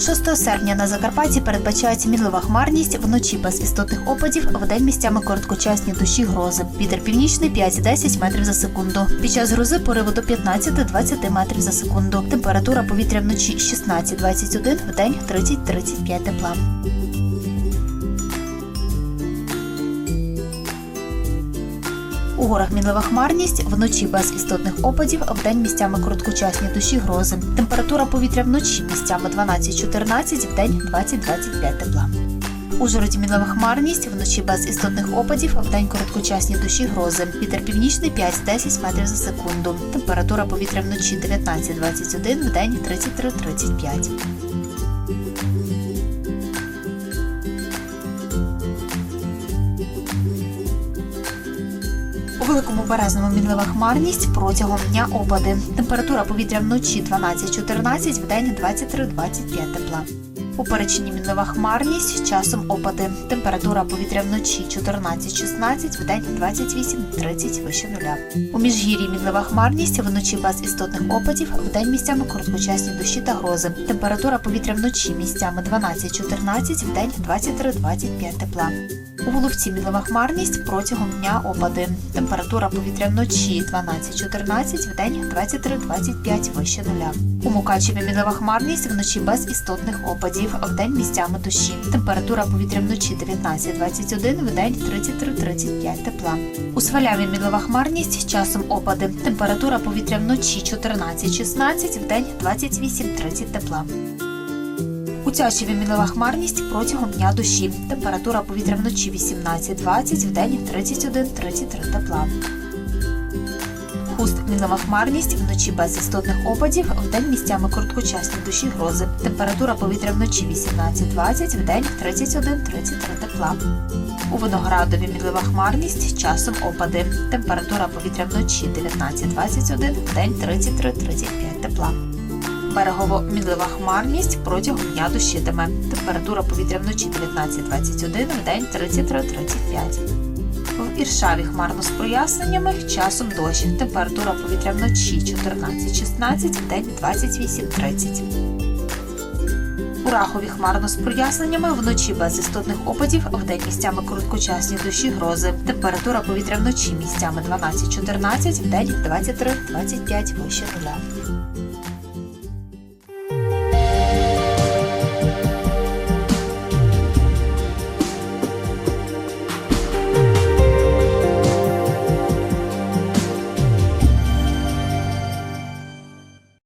6 серпня на Закарпатті передбачається мінлива хмарність, вночі без істотних опадів, вдень місцями короткочасні дощі грози. Вітер північний 5-10 метрів за секунду. Під час грози пориви до 15-20 метрів за секунду. Температура повітря вночі 16-21, вдень 30-35 тепла. У горах мінлива хмарність, вночі без істотних опадів, вдень місцями короткочасні дощі грози. Температура повітря вночі місцями 12-14, вдень 20-25 тепла. У Ужгороді мінлива хмарність, вночі без істотних опадів, вдень короткочасні дощі грози. Вітер північний 5-10 метрів за секунду. Температура повітря вночі 19-21, вдень 33-35. У великому березному мінлива хмарність протягом дня опади. Температура повітря вночі 12-14, вдень 23-25 тепла. У Перечині мінлива хмарність, часом опади. Температура повітря вночі 14-16, вдень 28-30 вище нуля. У міжгір'ї мінлива хмарність, вночі без істотних опадів, вдень місцями короткочасні дощі та грози. Температура повітря вночі місцями 12-14, вдень 23-25 тепла. У Головці мінлива хмарність протягом дня опади. Температура повітря вночі 12-14, вдень 23-25 вище нуля. У Мукачеві мінлива хмарність вночі без істотних опадів, вдень місцями дощі. Температура повітря вночі 19-21, вдень 33-35 тепла. У Сваляві мінлива хмарність, часом опади. Температура повітря вночі 14-16, вдень 28-30 тепла. У Тячеві мінлива хмарність протягом дня дощі. Температура повітря вночі 18-20, вдень 31-33 тепла. Хуст мінлива хмарність, вночі без істотних опадів, вдень місцями короткочасні дощі грози. Температура повітря вночі 18-20, вдень 31-33 тепла. У Виноградові мінлива хмарність, часом опади. Температура повітря вночі 19-21, вдень 33-35 тепла. Берегово мінлива хмарність протягом дня дощитиме. Температура повітря вночі 19-21, вдень 33-35. В Іршаві хмарно з проясненнями, часом дощ. Температура повітря вночі 14-16, вдень 28-30. У Рахові хмарно з проясненнями, вночі без істотних опадів, вдень місцями короткочасні дощі грози. Температура повітря вночі місцями 12-14, вдень 23-25 вище нуля.